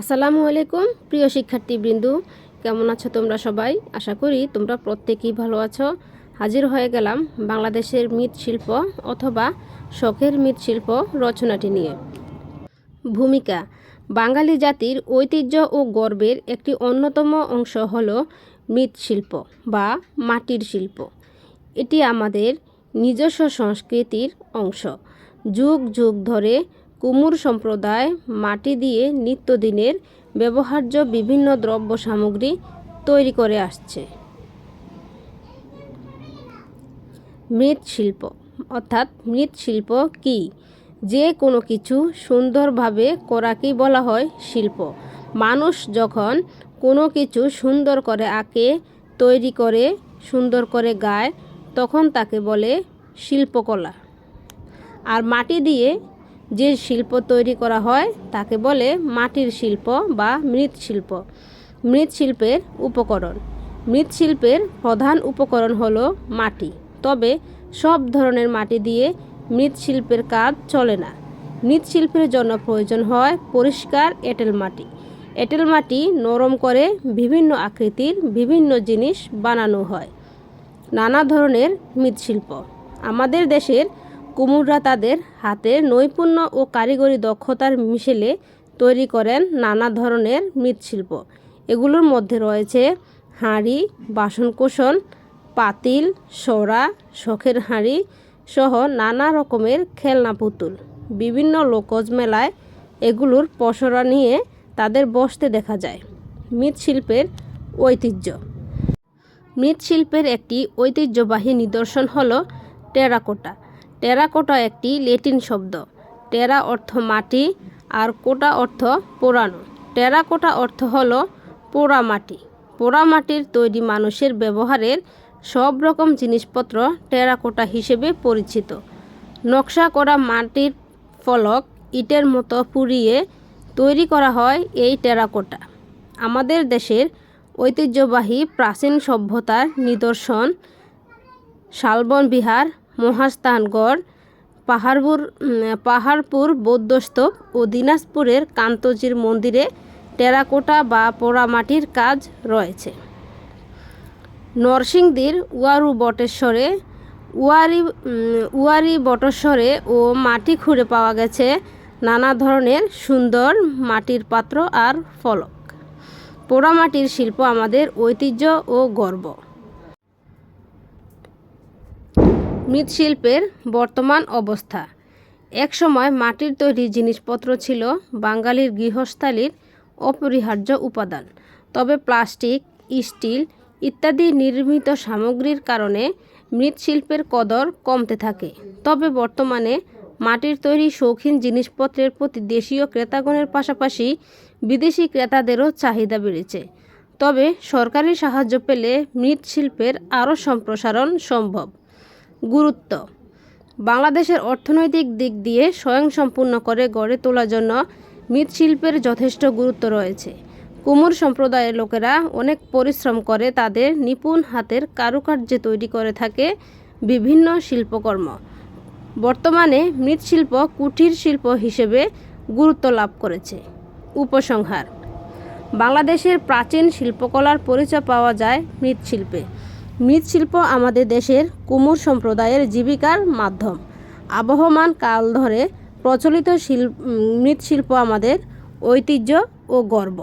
আসসালামু আলাইকুম, প্রিয় শিক্ষার্থীবৃন্দু। কেমন আছো তোমরা সবাই? আশা করি তোমরা প্রত্যেকেই ভালো আছো। হাজির হয়ে গেলাম বাংলাদেশের মৃৎশিল্প অথবা শখের মৃৎশিল্প রচনাটি নিয়ে। ভূমিকা, বাঙালি জাতির ঐতিহ্য ও গর্বের একটি অন্যতম অংশ হল মৃৎশিল্প বা মাটির শিল্প। এটি আমাদের নিজস্ব সংস্কৃতির অংশ। যুগ যুগ ধরে কুমুর সম্প্রদায় মাটি দিয়ে নিত্যদিনের ব্যবহার্য বিভিন্ন দ্রব্য সামগ্রী তৈরি করে আসছে। মৃৎশিল্প, অর্থাৎ মৃৎশিল্প কি? যে কোনো কিছু সুন্দরভাবে করাকেই বলা হয় শিল্প। মানুষ যখন কোনো কিছু সুন্দর করে আঁকে, তৈরি করে, সুন্দর করে গায়, তখন তাকে বলে শিল্পকলা। আর মাটি দিয়ে যে শিল্প তৈরি করা হয় তাকে বলে মাটির শিল্প বা মৃৎশিল্প। মৃৎশিল্পের উপকরণ। মৃৎশিল্পের প্রধান উপকরণ হলো মাটি। তবে সব ধরনের মাটি দিয়ে মৃৎশিল্পের কাজ চলে না। মৃৎশিল্পের জন্য প্রয়োজন হয় পরিষ্কার এঁটেল মাটি। এঁটেল মাটি নরম করে বিভিন্ন আকৃতির বিভিন্ন জিনিস বানানো হয়। নানা ধরনের মৃৎশিল্প। আমাদের দেশের কুমুররা তাদের হাতের নৈপুণ্য ও কারিগরি দক্ষতার মিশেলে তৈরি করেন নানা ধরনের মৃৎশিল্প। এগুলোর মধ্যে রয়েছে হাঁড়ি, বাসনকোসন, পাতিল, সরা, শখের হাঁড়ি সহ নানা রকমের খেলনা পুতুল। বিভিন্ন লোকজ মেলায় এগুলোর পসরা নিয়ে তাদের বসতে দেখা যায়। মৃৎশিল্পের ঐতিহ্য। মৃৎশিল্পের একটি ঐতিহ্যবাহী নিদর্শন হল টেরাকোটা। টেরাকোটা একটি লেটিন শব্দ। টেরা অর্থ মাটি আর কোটা অর্থ পোড়ানো। টেরাকোটা অর্থ হল পোড়া মাটি পোড়া মাটির তৈরি মানুষের ব্যবহারের সব রকম জিনিসপত্র টেরাকোটা হিসেবে পরিচিত। নকশা করা মাটির ফলক ইটের মতো পুড়িয়ে তৈরি করা হয় এই টেরাকোটা। আমাদের দেশের ঐতিহ্যবাহী প্রাচীন সভ্যতার নিদর্শন শালবন বিহার মহাস্থানগড়, পাহাড়পুর পাহাড়পুর বৌদ্ধস্তূপ ও দিনাজপুরের কান্তজির মন্দিরে টেরাকোটা বা পোড়ামাটির কাজ রয়েছে। নরসিংদীর উয়ারু বটেশ্বরে, উয়ারি উয়ারি বটেশ্বরে ও মাটি খুঁড়ে পাওয়া গেছে নানা ধরনের সুন্দর মাটির পাত্র আর ফলক। পোড়ামাটির শিল্প আমাদের ঐতিহ্য ও গর্ব। মৃৎশিল্পের বর্তমান অবস্থা। একসময় মাটির তৈরি জিনিসপত্র ছিল বাঙালির গৃহস্থালির অপরিহার্য উপাদান। তবে প্লাস্টিক, স্টিল ইত্যাদি নির্মিত সামগ্রীর কারণে মৃৎশিল্পের কদর কমতে থাকে। তবে বর্তমানে মাটির তৈরি শৌখিন জিনিসপত্রের প্রতি দেশীয় ক্রেতাগণের পাশাপাশি বিদেশি ক্রেতাদেরও চাহিদা বেড়েছে। তবে সরকারি সাহায্য পেলে মৃৎশিল্পের আরও সম্প্রসারণ সম্ভব। গুরুত্ব। বাংলাদেশের অর্থনৈতিক দিক দিয়ে স্বয়ংসম্পূর্ণ করে গড়ে তোলার জন্য মৃৎশিল্পের যথেষ্ট গুরুত্ব রয়েছে। কুমুর সম্প্রদায়ের লোকেরা অনেক পরিশ্রম করে তাদের নিপুণ হাতের কারুকার্যে তৈরি করে থাকে বিভিন্ন শিল্পকর্ম। বর্তমানে মৃৎশিল্প কুটির শিল্প হিসেবে গুরুত্ব লাভ করেছে। উপসংহার। বাংলাদেশের প্রাচীন শিল্পকলার পরিচয় পাওয়া যায় মৃৎশিল্পে। মৃৎশিল্প আমাদের দেশের কুমুর সম্প্রদায়ের জীবিকার মাধ্যম। আবহমান কাল ধরে প্রচলিত শিল্প মৃৎশিল্প আমাদের ঐতিহ্য ও গর্ব।